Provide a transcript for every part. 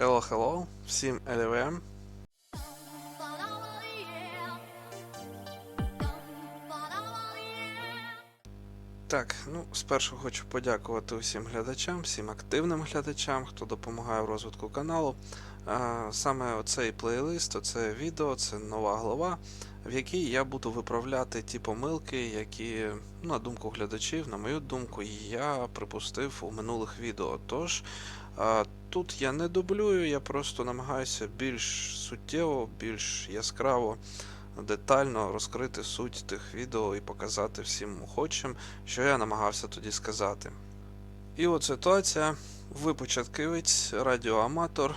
Hello, hello, всім LVM. Так, ну спершу хочу подякувати усім глядачам, всім активним глядачам, хто допомагає в розвитку каналу. Саме оцей плейлист, оце відео, це нова глава, в якій я буду виправляти ті помилки, які, на думку глядачів, на мою думку, я припустив у минулих відео. Тож тут я не дублюю, я просто намагаюся більш суттєво, більш яскраво детально розкрити суть тих відео і показати всім охочим, що я намагався тоді сказати. І от ситуація. Ви початківець, радіоаматор,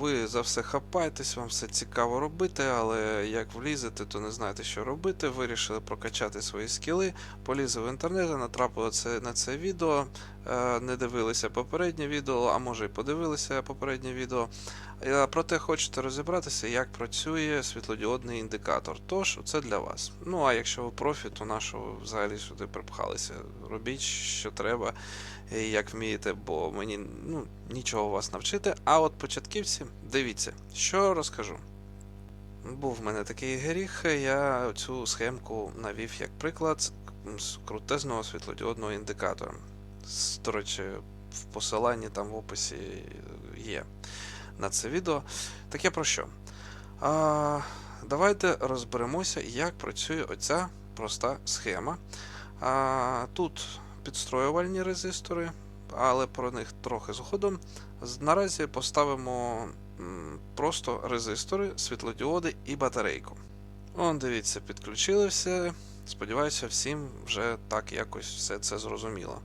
ви за все хапаєтесь, вам все цікаво робити, але як влізете, то не знаєте, що робити. Вирішили прокачати свої скіли, полізли в інтернет, натрапили на це відео, не дивилися попереднє відео, а може і подивилися попереднє відео. Е, Проте хочете розібратися, як працює світлодіодний індикатор. Тож, це для вас. Ну а якщо ви профі, то на що ви взагалі сюди припхалися? Робіть, що треба, як вмієте, бо мені ну, нічого вас навчити. А от початківці, дивіться, що розкажу. Був в мене такий гріх, я цю схемку навів як приклад з крутезного світлодіодного індикатора. До речі, в посиланні там в описі є на це відео. Таке про що? А, давайте розберемося, як працює оця проста схема. А, тут підстроювальні резистори, але про них трохи згодом. Наразі поставимо просто резистори, світлодіоди і батарейку. Он, дивіться, підключили все. Сподіваюся, всім вже так якось все це зрозуміло.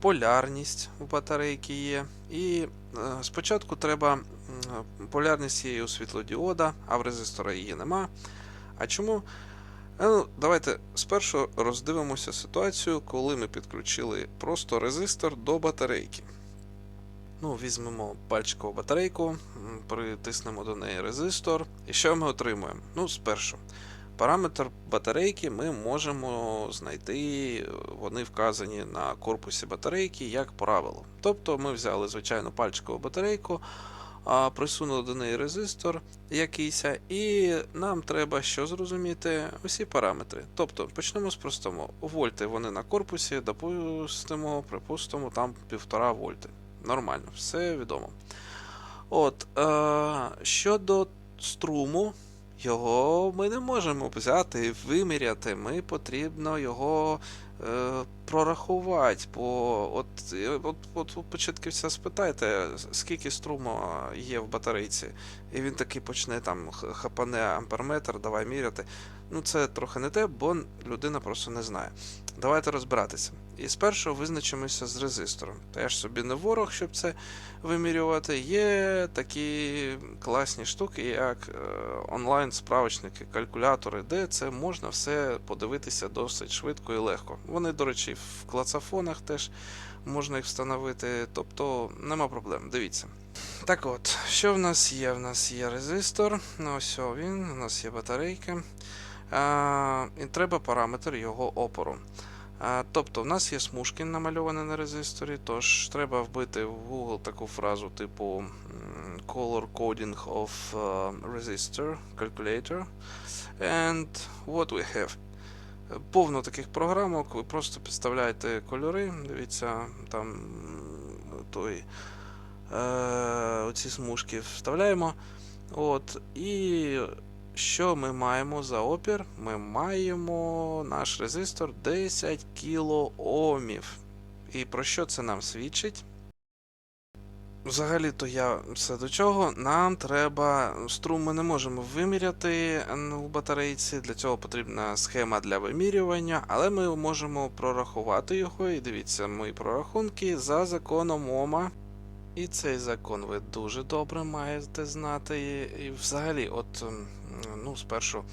Полярність у батарейки є. І е, спочатку треба полярність є у світлодіода, а в резистора її нема. А чому? Е, Ну, давайте спершу роздивимося ситуацію, коли ми підключили просто резистор до батарейки. Ну, візьмемо пальчикову батарейку, притиснемо до неї резистор. І що ми отримуємо? Ну, спершу. Параметр батарейки ми можемо знайти, вони вказані на корпусі батарейки, як правило. Тобто ми взяли звичайну пальчикову батарейку, присунули до неї резистор якийсь, і нам треба що зрозуміти? Усі параметри. Тобто почнемо з простого. Вольти вони на корпусі, допустимо, припустимо, там 1,5 вольти. Нормально, все відомо. От, е, щодо струму, його ми не можемо взяти і виміряти. Ми потрібно його прорахувати. Бо от, е, от, от у початківця спитайте, скільки струму є в батарейці, і він таки почне там хапане амперметр, давай міряти. Ну, це трохи не те, бо людина просто не знає. Давайте розбиратися. І спершу визначимося з резистором. Та я ж собі не ворог, щоб це вимірювати. Є такі класні штуки, як е, онлайн-справочники, калькулятори, де це можна все подивитися досить швидко і легко. Вони, до речі, в клацафонах теж можна їх встановити, тобто нема проблем. Дивіться. Так от, що в нас є? В нас є резистор, ну ось він, у нас є батарейки. А, і треба параметр його опору. А, тобто, в нас є смужки намальовані на резисторі, тож треба вбити в Google таку фразу типу Color Coding of uh, Resistor Calculator. And what we have. Повно таких програмок, ви просто підставляєте кольори, дивіться, там той, е, оці смужки вставляємо. От, і що ми маємо за опір? Ми маємо наш резистор 10 кілоомів. І про що це нам свідчить? Взагалі-то я все до чого. Нам треба. Струм ми не можемо виміряти у батарейці. Для цього потрібна схема для вимірювання, але ми можемо прорахувати його. І дивіться, мої прорахунки за законом Ома. І цей закон ви дуже добре маєте знати. І взагалі, от, ну, спершу,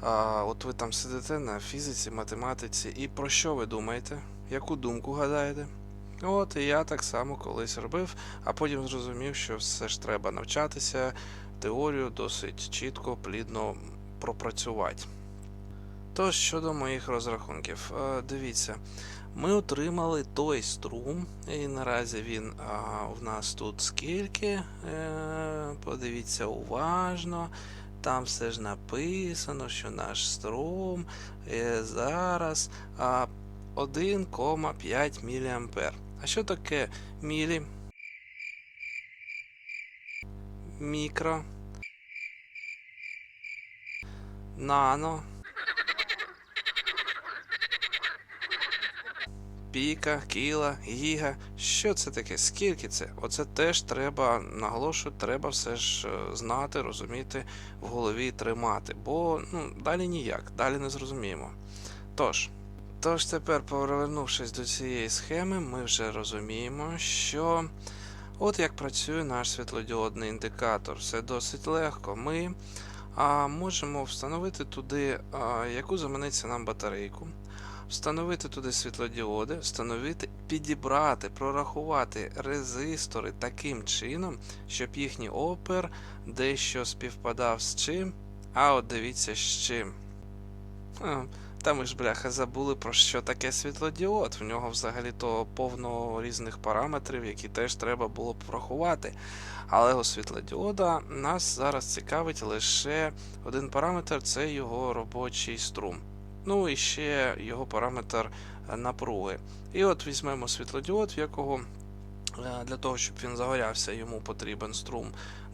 а, от ви там сидите на фізиці, математиці, і про що ви думаєте? Яку думку гадаєте? От і я так само колись робив, а потім зрозумів, що все ж треба навчатися, теорію досить чітко, плідно пропрацювати. Тож щодо моїх розрахунків, е, дивіться, ми отримали той струм, і наразі він в нас тут скільки. Е, подивіться уважно. Там все ж написано, що наш струм е, зараз а, 1,5 мА. А що таке мілі? Мікро. Нано. Піка, кіла, гіга. Що це таке? Скільки це? Оце теж треба, наголошую, треба все ж е, знати, розуміти, в голові тримати, бо ну, далі ніяк, далі не зрозуміємо. Тож, тож тепер, повернувшись до цієї схеми, ми вже розуміємо, що от як працює наш світлодіодний індикатор. Все досить легко. Ми а, можемо встановити туди, а, яку заманеться нам батарейку встановити туди світлодіоди, встановити, підібрати, прорахувати резистори таким чином, щоб їхній опер дещо співпадав з чим. А от дивіться з чим. Та ми ж, бляха, забули про що таке світлодіод. В нього взагалі-то повно різних параметрів, які теж треба було б врахувати. Але у світлодіода нас зараз цікавить лише один параметр це його робочий струм. Ну і ще його параметр напруги. І от візьмемо світлодіод, в якого е, для того, щоб він загорявся, йому потрібен струм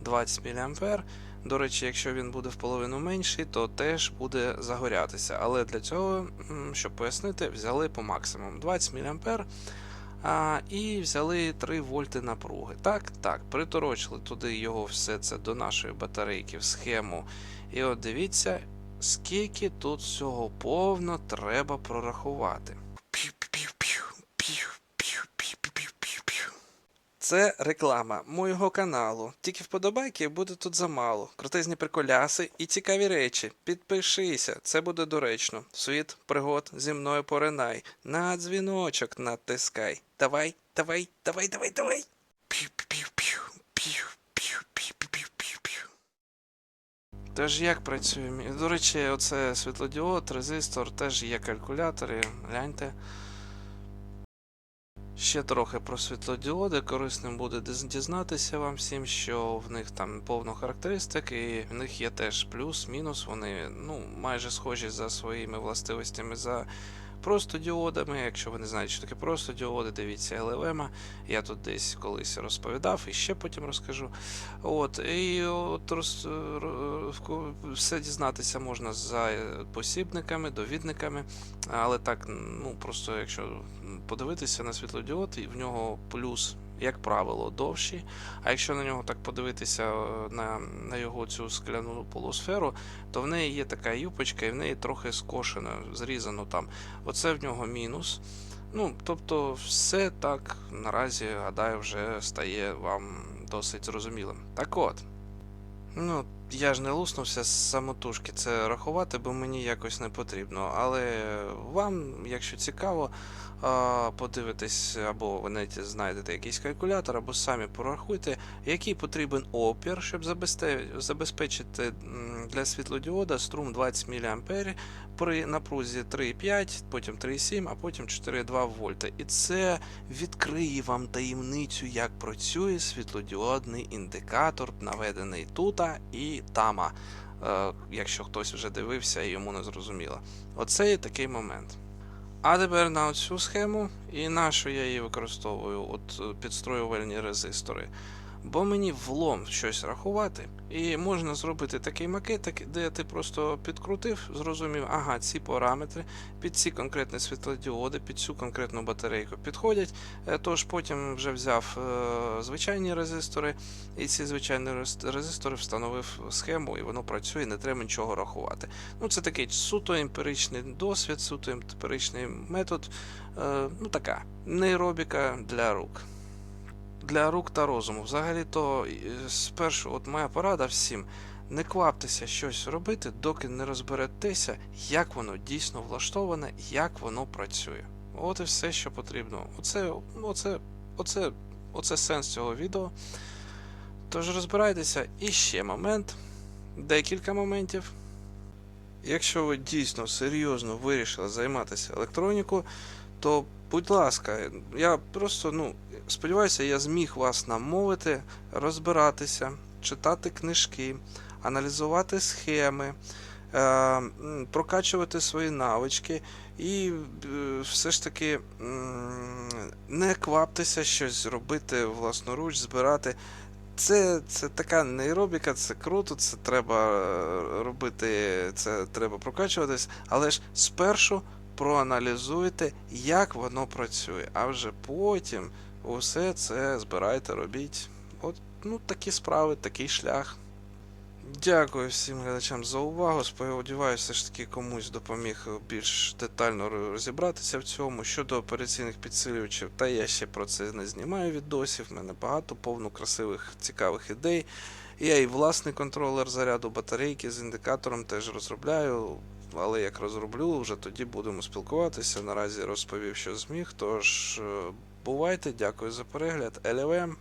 20 мА. До речі, якщо він буде в половину менший, то теж буде загорятися. Але для цього, щоб пояснити, взяли по максимуму 20 мА. І взяли 3 вольти напруги. Так, так, приторочили туди його все це до нашої батарейки в схему. І от дивіться, скільки тут всього повно треба прорахувати. Це реклама моєго каналу. Тільки вподобайки буде тут замало. Крутизні приколяси і цікаві речі. Підпишися, це буде доречно. Світ пригод зі мною поринай. На дзвіночок натискай. Давай, давай, давай, давай, давай. Тож як працює? До речі, оце світлодіод, резистор, теж є калькулятори. Гляньте. Ще трохи про світлодіоди. Корисним буде дізнатися вам всім, що в них там повно характеристик, і в них є теж плюс, мінус. Вони ну, майже схожі за своїми властивостями за просто діодами. Якщо ви не знаєте, що таке просто діоди, дивіться LLM. Я тут десь колись розповідав і ще потім розкажу. От, І от роз, все дізнатися можна за посібниками, довідниками, але так, ну просто якщо подивитися на світлодіод, і в нього плюс як правило, довші. А якщо на нього так подивитися е, на на його цю скляну полусферу, то в неї є така юпочка, і в неї трохи скошено, зрізано там. Оце в нього мінус. Ну, Тобто, все так наразі, гадаю, вже стає вам досить зрозумілим. Так от. Ну, я ж не луснувся з самотужки це рахувати, бо мені якось не потрібно. Але вам, якщо цікаво, подивитись, або ви навіть знайдете якийсь калькулятор, або самі порахуйте, який потрібен опір, щоб забезпечити для світлодіода струм 20 мА при напрузі 3,5, потім 3,7, а потім 4,2 вольта. І це відкриє вам таємницю, як працює світлодіодний індикатор, наведений тут і тама. Е, якщо хтось вже дивився і йому не зрозуміло. Оце є такий момент. А тепер на цю схему, і на що я її використовую, от е, підстроювальні резистори. Бо мені влом щось рахувати, і можна зробити такий макет, де ти просто підкрутив, зрозумів, ага, ці параметри під ці конкретні світлодіоди, під цю конкретну батарейку підходять. Е, тож потім вже взяв е, звичайні резистори, і ці звичайні резистори встановив схему, і воно працює, не треба нічого рахувати. Ну, Це такий суто емпіричний досвід, суто емпіричний метод, е, ну така нейробіка для рук для рук та розуму. Взагалі-то, спершу, от моя порада всім. Не кваптеся щось робити, доки не розберетеся, як воно дійсно влаштоване, як воно працює. От і все, що потрібно. Оце, оце, оце, оце сенс цього відео. Тож розбирайтеся і ще момент, декілька моментів. Якщо ви дійсно серйозно вирішили займатися електронікою, то Будь ласка, я просто, ну, сподіваюся, я зміг вас намовити розбиратися, читати книжки, аналізувати схеми, е, прокачувати свої навички і е, все ж таки не кваптеся щось робити власноруч, збирати. Це, це така нейробіка, це круто, це треба е, робити, це треба прокачуватись, але ж спершу проаналізуйте, як воно працює, а вже потім усе це збирайте, робіть. От, ну, такі справи, такий шлях. Дякую всім глядачам за увагу. Сподіваюся, все ж таки комусь допоміг більш детально розібратися в цьому. Щодо операційних підсилювачів, та я ще про це не знімаю відосів. В мене багато повно красивих, цікавих ідей. Я і власний контролер заряду батарейки з індикатором теж розробляю. Але як розроблю, вже тоді будемо спілкуватися. Наразі розповів, що зміг. Тож, е, бувайте, дякую за перегляд. LLM.